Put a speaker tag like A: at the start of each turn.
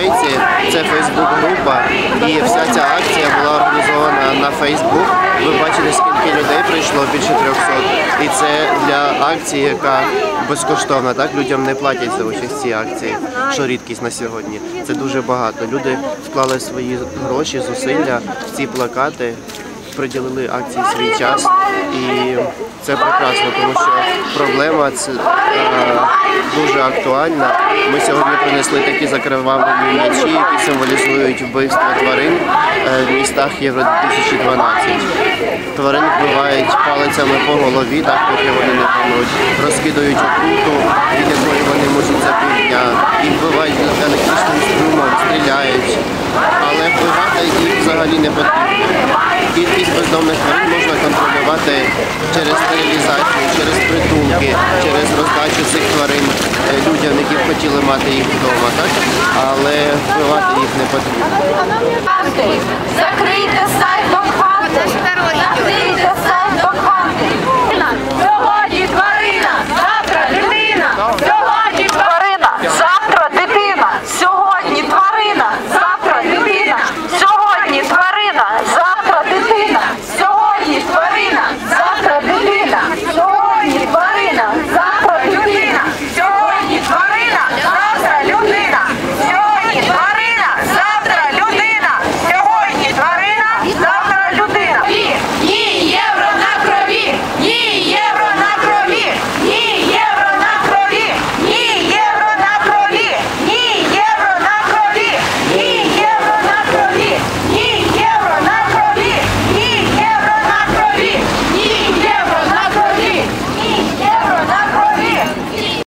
A: європейці. Це Фейсбук-група, і вся ця акція була організована на Фейсбук. Ви бачили, скільки людей прийшло більше 300. І це для акції, яка безкоштовна. Так людям не платять за участь ці акції, що рідкість на сьогодні. Це дуже багато. Люди вклали свої гроші, зусилля в ці плакати, приділили акції свій час, і це прекрасно, тому що проблема це дуже актуальна. Ми сьогодні принесли такі закривавлені м'ячі, які символізують вбивство тварин е, в містах Євро 2012. Тварин вбивають палицями по голові, так поки вони не помруть, розкидають отруту, від якої вони можуть за півдня, і вбивають електричним струмом, стріляють. Але вбивати їх взагалі не потрібно. Кількість бездомних тварин можна контролювати через стерилізацію, через притулки, через роздачу цих тварин е, людям, які б хотіли мати їх вдома, так? Але вбивати їх не потрібно.